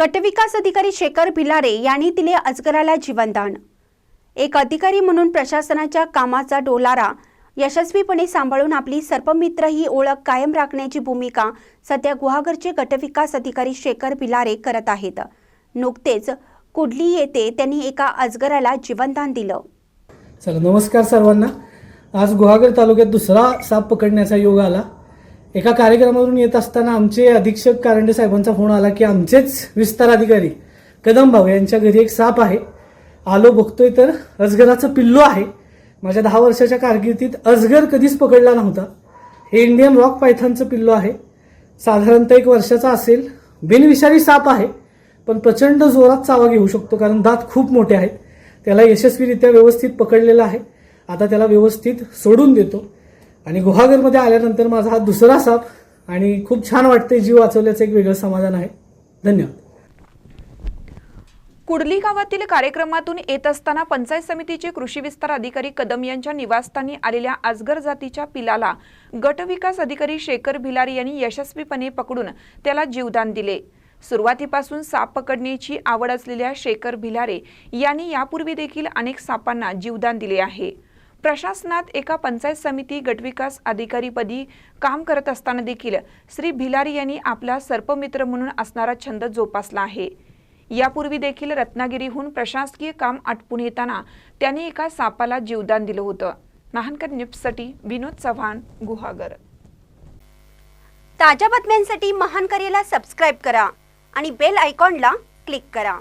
गटविकास अधिकारी शेखर भिलारे यांनी दिले अजगराला जीवनदान. एक अधिकारी म्हणून प्रशासनाच्या कामाचा डोलारा यशस्वीपणे सांभाळून आपली सर्पमित्र ही ओळख कायम राखण्याची भूमिका सध्या गुहागरचे गटविकास अधिकारी शेखर भिलारे करत आहेत. नुकतेच कुडली येथे त्यांनी एका अजगराला जीवनदान दिलं. चला नमस्कार सर्वांना. आज गुहागर तालुक्यात दुसरा साप पकडण्याचा योग आला. एका कार्यक्रमातून येत असताना आमचे अधीक्षक कारंडे साहेबांचा फोन आला की आमचेच विस्तार अधिकारी कदम भाऊ यांच्या घरी एक साप आहे. आलो बघतोय तर अजगराचं पिल्लू आहे. माझ्या दहा वर्षाच्या कारकिर्दीत अजगर कधीच पकडला नव्हता. हे इंडियन रॉक पायथानचं पिल्लू आहे. साधारणतः एक वर्षाचा असेल. बिनविषारी साप आहे पण प्रचंड जोरात चावा घेऊ शकतो कारण दात खूप मोठे आहेत. त्याला यशस्वीरित्या व्यवस्थित पकडलेला आहे. आता त्याला व्यवस्थित सोडून देतो. आणि गुहागरमध्ये आल्यानंतर माझा हा दुसरा साप आणि खूप छान वाटते जीव वाचवल्याचं एक वेगळं समाधान आहे. धन्यवाद. कुडली गावातील कार्यक्रमातून येत असताना पंचायत समितीचे कृषी विस्तार अधिकारी कदम यांच्या निवासस्थानी आलेल्या आजगर जातीच्या पिलाला गट विकास अधिकारी शेखर भिलारी यांनी यशस्वीपणे पकडून त्याला जीवदान दिले. सुरुवातीपासून साप पकडण्याची आवड असलेल्या शेखर भिलारे यांनी यापूर्वी देखील अनेक सापांना जीवदान दिले आहे. प्रशासनात एका पंचायत समिती गटविकास अधिकारीपदी काम करत असताना देखील श्री भिलारी यांनी आपला सर्पमित्र म्हणून असणारा छंद जोपासला आहे. यापूर्वी देखील रत्नागिरीहून प्रशासकीय काम आटपून येताना त्यांनी एका सापाला जीवदान दिलं होतं. महानकर न्यूजसाठी विनोद चव्हाण गुहागर. ताज्या बातम्यांसाठी महानकरेला सबस्क्राईब करा आणि बेल आयकॉनला क्लिक करा.